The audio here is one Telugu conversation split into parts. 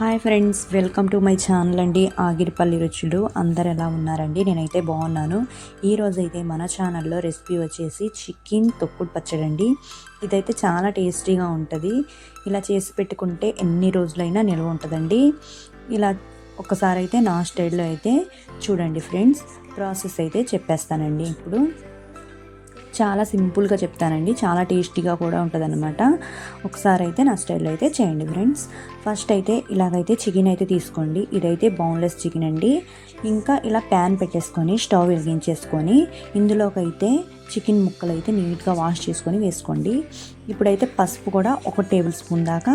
Hi friends welcome to my channel అండి. ఆగిరిపల్లి రుచులు అందరు ఎలా ఉన్నారండి? నేనైతే బాగున్నాను. ఈరోజైతే మన ఛానల్లో రెసిపీ వచ్చేసి చికెన్ తొక్కుడు పచ్చడి అండి. ఇదైతే చాలా టేస్టీగా ఉంటుంది. ఇలా చేసి పెట్టుకుంటే ఎన్ని రోజులైనా నిల్వ ఉంటుందండి. ఇలా ఒకసారి అయితే నా స్టైల్లో అయితే చూడండి ఫ్రెండ్స్ ప్రాసెస్ అయితే చెప్పేస్తానండి ఇప్పుడు. చాలా సింపుల్గా చెప్తానండి. చాలా టేస్టీగా కూడా ఉంటుంది అనమాట ఒకసారి అయితే నా స్టైల్లో అయితే చేయండి ఫ్రెండ్స్. ఫస్ట్ అయితే ఇలాగైతే చికెన్ అయితే తీసుకోండి. ఇదైతే బౌన్లెస్ చికెన్ అండి. ఇంకా ఇలా ప్యాన్ పెట్టేసుకొని స్టవ్ వెలిగించేసుకొని ఇందులోకైతే చికెన్ ముక్కలు అయితే నీట్గా వాష్ చేసుకొని వేసుకోండి. ఇప్పుడైతే పసుపు కూడా ఒక టేబుల్ స్పూన్ దాకా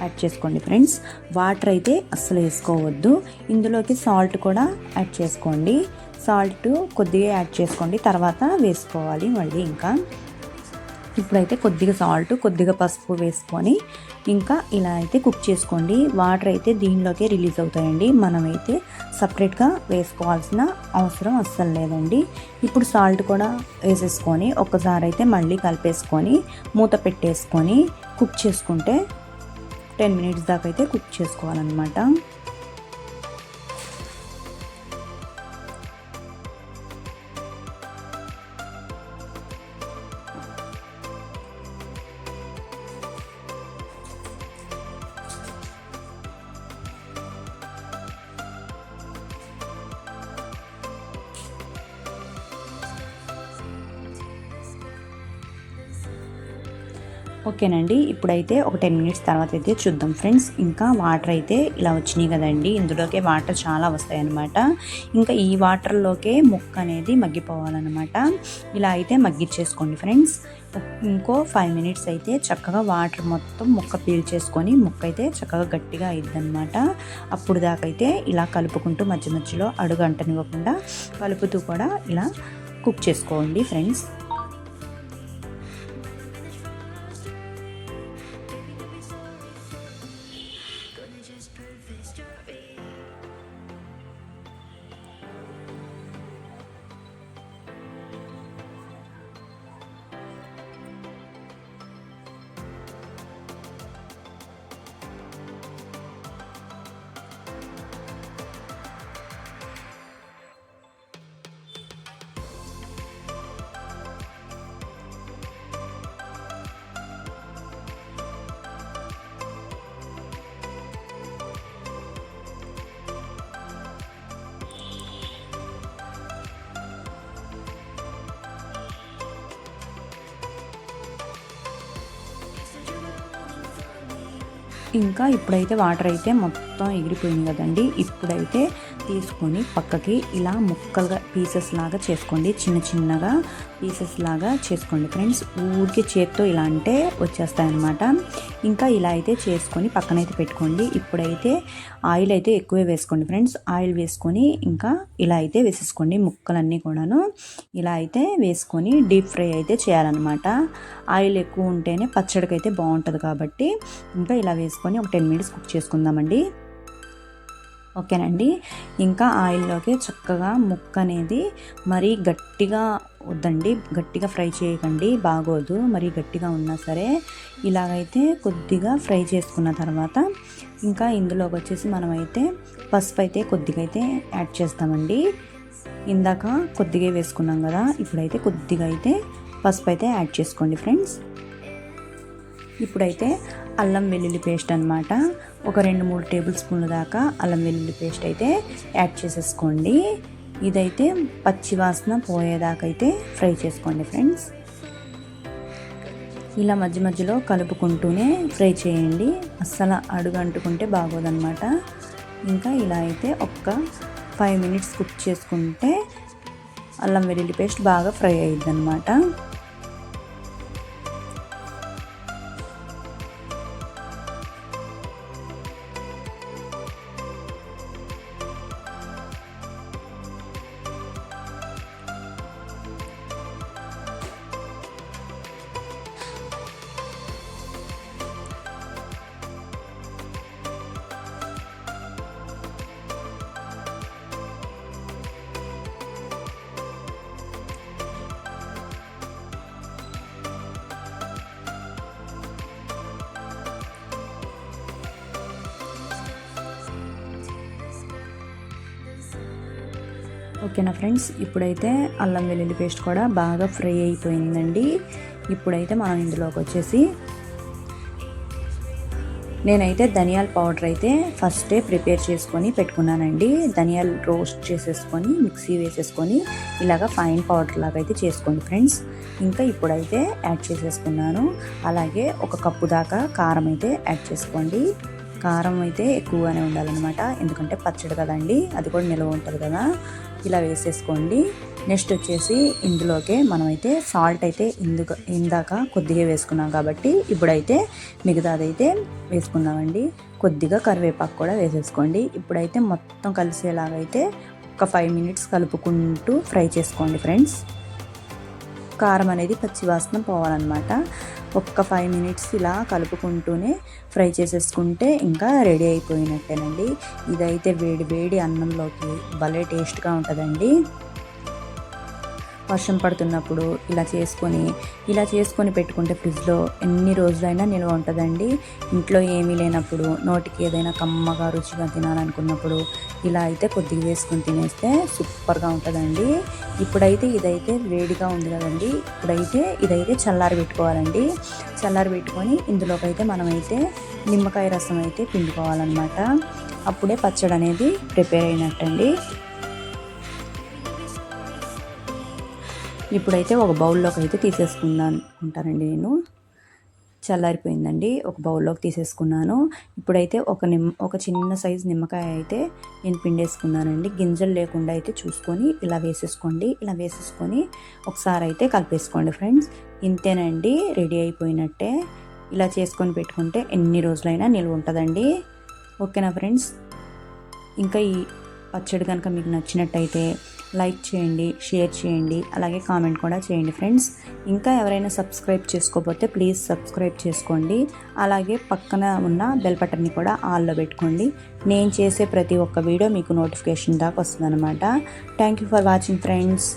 యాడ్ చేసుకోండి ఫ్రెండ్స్. వాటర్ అయితే అస్సలు వేసుకోవద్దు ఇందులోకి సాల్ట్ కూడా యాడ్ చేసుకోండి. సాల్ట్ కొద్దిగా యాడ్ చేసుకోండి తర్వాత వేసుకోవాలి మళ్ళీ ఇంకా. ఇప్పుడైతే కొద్దిగా సాల్ట్ కొద్దిగా పసుపు వేసుకొని ఇంకా ఇలా అయితే కుక్ చేసుకోండి. వాటర్ అయితే దీనిలోకే రిలీజ్ అవుతాయండి. మనమైతే సపరేట్గా వేసుకోవాల్సిన అవసరం అస్సలు లేదండి. ఇప్పుడు సాల్ట్ కూడా వేసేసుకొని ఒక్కసారి అయితే మళ్ళీ కలిపేసుకొని మూత పెట్టేసుకొని కుక్ చేసుకుంటే టెన్ మినిట్స్ దాకా అయితే కుక్ చేసుకోవాలన్నమాట. ఓకేనండి ఇప్పుడైతే ఒక టెన్ మినిట్స్ తర్వాత అయితే చూద్దాం ఫ్రెండ్స్. ఇంకా వాటర్ అయితే ఇలా వచ్చినాయి కదండి ఇందులోకే వాటర్ చాలా వస్తాయన్నమాట. ఇంకా ఈ వాటర్లోకే ముక్క అనేది మగ్గిపోవాలన్నమాట. ఇలా అయితే మగ్గిచ్చేసుకోండి ఫ్రెండ్స్. ఇంకో ఫైవ్ మినిట్స్ అయితే చక్కగా వాటర్ మొత్తం ముక్క పీల్చేసుకొని ముక్క అయితే చక్కగా గట్టిగా అయిద్దనమాట అప్పుడు దాకైతే ఇలా కలుపుకుంటూ మధ్య మధ్యలో అడుగు అంటనివ్వకుండా కలుపుతూ కూడా ఇలా కుక్ చేసుకోండి ఫ్రెండ్స్. ఇంకా ఇప్పుడైతే వాటర్ అయితే మొత్తం ఎగిరిపోయింది కదండి. ఇప్పుడైతే తీసుకొని పక్కకి ఇలా ముక్కలుగా పీసెస్ లాగా చేసుకోండి. చిన్న చిన్నగా పీసెస్ లాగా చేసుకోండి. ఫ్రెండ్స్ ఊరికి చేత్తో ఇలా అంటే వచ్చేస్తాయన్నమాట. ఇంకా ఇలా అయితే చేసుకొని పక్కనైతే పెట్టుకోండి. ఇప్పుడైతే ఆయిల్ అయితే ఎక్కువే వేసుకోండి. ఫ్రెండ్స్ ఆయిల్ వేసుకొని ఇంకా ఇలా అయితే వేసేసుకోండి. ముక్కలన్నీ కూడాను ఇలా అయితే వేసుకొని డీప్ ఫ్రై అయితే చేయాలన్నమాట. ఆయిల్ ఎక్కువ ఉంటేనే పచ్చడికి అయితే బాగుంటుంది కాబట్టి ఇంకా ఇలా వేసుకొని ఒక టెన్ మినిట్స్ కుక్ చేసుకుందామండి. ఓకేనండి. ఇంకా ఆయిల్లోకి చక్కగా ముక్క అనేది మరీ గట్టిగా వద్దండి. గట్టిగా ఫ్రై చేయకండి. బాగోదు. మరీ గట్టిగా ఉన్నా సరే ఇలాగైతే కొద్దిగా ఫ్రై చేసుకున్న తర్వాత ఇంకా ఇందులోకి వచ్చేసి మనమైతే పసుపు అయితే కొద్దిగా అయితే యాడ్ చేస్తామండి. ఇందాక కొద్దిగా వేసుకున్నాం కదా. ఇప్పుడైతే కొద్దిగా అయితే పసుపు అయితే యాడ్ చేసుకోండి ఫ్రెండ్స్. ఇప్పుడైతే అల్లం వెల్లుల్లి పేస్ట్ అనమాట ఒక రెండు మూడు టేబుల్ స్పూన్ల దాకా అల్లం వెల్లుల్లి పేస్ట్ అయితే యాడ్ చేసేసుకోండి. ఇదైతే పచ్చి వాసన అయితే ఫ్రై చేసుకోండి ఫ్రెండ్స్. ఇలా మధ్య మధ్యలో కలుపుకుంటూనే ఫ్రై చేయండి. అస్సలు అడుగు అంటుకుంటే బాగోదన్నమాట. ఇంకా ఇలా అయితే ఒక్క ఫైవ్ మినిట్స్ కుక్ చేసుకుంటే అల్లం వెల్లుల్లి పేస్ట్ బాగా ఫ్రై అయ్యిద్ది అనమాట ఓకేనా ఫ్రెండ్స్? ఇప్పుడైతే అల్లం వెల్లుల్లి పేస్ట్ కూడా బాగా ఫ్రై అయిపోయిందండి. ఇప్పుడైతే మనం ఇందులోకి వచ్చేసి నేనైతే ధనియాల పౌడర్ అయితే ఫస్టే ప్రిపేర్ చేసుకొని పెట్టుకున్నానండి. ధనియాలు రోస్ట్ చేసేసుకొని మిక్సీ వేసేసుకొని ఇలాగ ఫైన్ పౌడర్ లాగా అయితే చేసుకోండి ఫ్రెండ్స్. ఇంకా ఇప్పుడైతే యాడ్ చేసేసుకున్నాను. అలాగే ఒక కప్పు దాకా కారం అయితే యాడ్ చేసుకోండి. కారం అయితే ఎక్కువగానే ఉండాలన్నమాట. ఎందుకంటే పచ్చడి కదండి అది కూడా నిల్వ ఉంటుంది కదా. ఇలా వేసేసుకోండి. నెక్స్ట్ వచ్చేసి ఇందులోకే మనమైతే సాల్ట్ అయితే ఇందుక ఇందాక కొద్దిగా వేసుకున్నాం కాబట్టి ఇప్పుడైతే మిగతాదైతే వేసుకుందామండి. కొద్దిగా కరివేపాకు కూడా వేసేసుకోండి. ఇప్పుడైతే మొత్తం కలిసేలాగైతే ఒక ఫైవ్ మినిట్స్ కలుపుకుంటూ ఫ్రై చేసుకోండి ఫ్రెండ్స్. కారం అనేది పచ్చివాసన పోవాలన్నమాట. ఒక్క ఫైవ్ మినిట్స్ ఇలా కలుపుకుంటూనే ఫ్రై చేసేసుకుంటే ఇంకా రెడీ అయిపోయినట్టేనండి. ఇదైతే వేడి వేడి అన్నంలోకి భలే టేస్ట్గా ఉంటుందండి. వర్షం పడుతున్నప్పుడు ఇలా చేసుకొని ఇలా చేసుకొని పెట్టుకుంటే ఫ్రిడ్జ్లో ఎన్ని రోజులైనా నిల్వ ఉంటుందండి. ఇంట్లో ఏమీ లేనప్పుడు నోటికి ఏదైనా కమ్మగా రుచిగా తినాలనుకున్నప్పుడు ఇలా అయితే కొద్దిగా వేసుకొని తినేస్తే సూపర్గా ఉంటుందండి. ఇప్పుడైతే ఇదైతే వేడిగా ఉంది కదండి. ఇప్పుడైతే ఇదైతే చల్లారి పెట్టుకోవాలండి. చల్లారి పెట్టుకొని ఇందులోకి అయితే మనమైతే నిమ్మకాయ రసం అయితే పిండుకోవాలన్నమాట. అప్పుడే పచ్చడి అనేది ప్రిపేర్ అయినట్టండి. ఇప్పుడైతే ఒక బౌల్లోకి అయితే తీసేసుకుందాం అనుకుంటానండి నేను. చల్లారిపోయిందండి. ఒక బౌల్లోకి తీసేసుకున్నాను. ఇప్పుడైతే ఒక నిమ్ ఒక చిన్న సైజు నిమ్మకాయ అయితే నేను పిండేసుకున్నానండి. గింజలు లేకుండా అయితే చూసుకొని ఇలా వేసేసుకోండి. ఇలా వేసేసుకొని ఒకసారి అయితే కలిపేసుకోండి ఫ్రెండ్స్. ఇంతేనండి. రెడీ అయిపోయినట్టే. ఇలా చేసుకొని పెట్టుకుంటే ఎన్ని రోజులైనా నిల్వ ఉంటుందండి. ఓకేనా ఫ్రెండ్స్? ఇంకా ఈ పచ్చడి కనుక మీకు నచ్చినట్టయితే లైక్ చేయండి షేర్ చేయండి అలాగే కామెంట్ కూడా చేయండి ఫ్రెండ్స్. ఇంకా ఎవరైనా సబ్స్క్రైబ్ చేసుకోకపోతే ప్లీజ్ సబ్స్క్రైబ్ చేసుకోండి. అలాగే పక్కన ఉన్న బెల్ బటన్ని కూడా ఆల్లో పెట్టుకోండి. నేను చేసే ప్రతి ఒక్క వీడియో మీకు నోటిఫికేషన్ దాకా వస్తుంది అనమాట thank you for watching friends